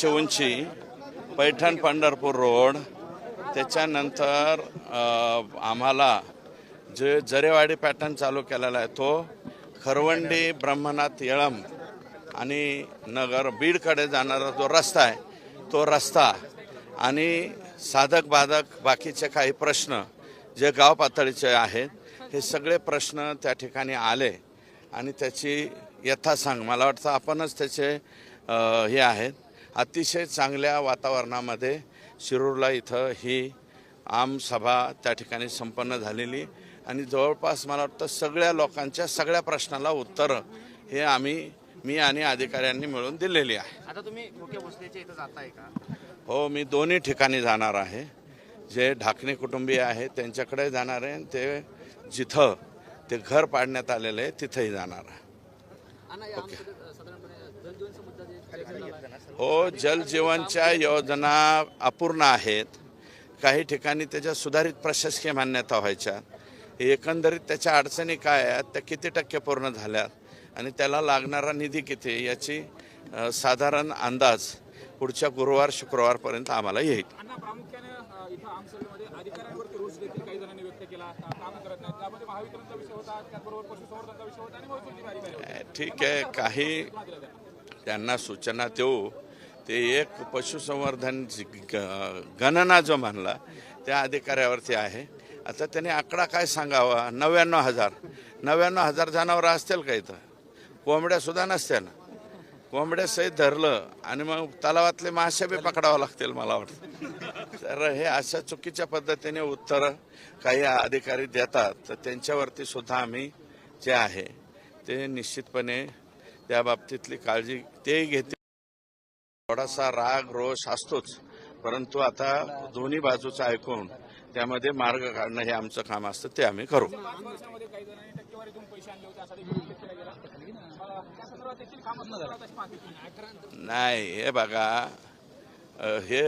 रस्त्याची उंची पैठण पंढरपूर रोड त्याच्यानंतर आम्हाला जे जरेवाडी पॅटर्न चालू केलेला आहे तो खरवंडी ब्रह्मनाथ येळम आणि नगर बीडकडे जाणारा जो रस्ता आहे तो रस्ता आणि साधक बाधक बाकीचे काही प्रश्न जे गाव पातळीचे आहेत हे सगळे प्रश्न त्या ठिकाणी आले आणि त्याची यथासांग मला वाटतं आपणच त्याचे हे आहेत. अतिशय चांगल्या वातावरणामध्ये शिरूरला इथं ही आम सभा त्या ठिकाणी संपन्न झालेली. आणि जवळपास मला वाटतं सगळ्या लोकांच्या सगळ्या प्रश्नाला उत्तरं हे आम्ही मी आणि अधिकाऱ्यांनी मिळून दिलेली आहे. आता तुम्ही मुख्य इथं जाताय का? हो मी दोन्ही ठिकाणी जाणार आहे. जे ढाकणे कुटुंबीय आहेत त्यांच्याकडे जाणार आहे ते जिथं ते घर पाडण्यात आलेलं आहे तिथंही जाणार आहे. हो जलजीवनच्या योजना अपूर्ण आहेत. काही ठिकाणी त्याच्या सुधारित प्रशासकीय मान्यता व्हायच्या. एकंदरीत त्याच्या अडचणी काय आहेत त्या किती टक्के पूर्ण झाल्यात आणि त्याला लागणारा निधी किती याची साधारण अंदाज पुढच्या गुरुवार शुक्रवारपर्यंत आम्हाला येईल. ठीक आहे काही त्यांना सूचना देऊ. ते एक पशुसंवर्धन गणना जो म्हणला त्या अधिकाऱ्यावरती आहे. आता त्यांनी आकडा काय सांगावा? नव्याण्णव हजार. नव्याण्णव हजार जनावरं असतील का इथं? कोंबड्या सुद्धा नसत्या ना. कोंबड्या सहित धरलं आणि मग तलावातले मासे बी पकडावं लागतील मला वाटतं. तर हे अशा चुकीच्या पद्धतीने उत्तर काही अधिकारी देतात. तर त्यांच्यावरती सुद्धा आम्ही जे आहे ते निश्चितपणे त्या बाबतीतली काळजी तेही घेते थोडासा राग रोष असतोच. परंतु आता दोन्ही बाजूचं ऐकून त्यामध्ये मार्ग काढणं हे आमचं काम असतं ते आम्ही करू. नाही हे बघा हे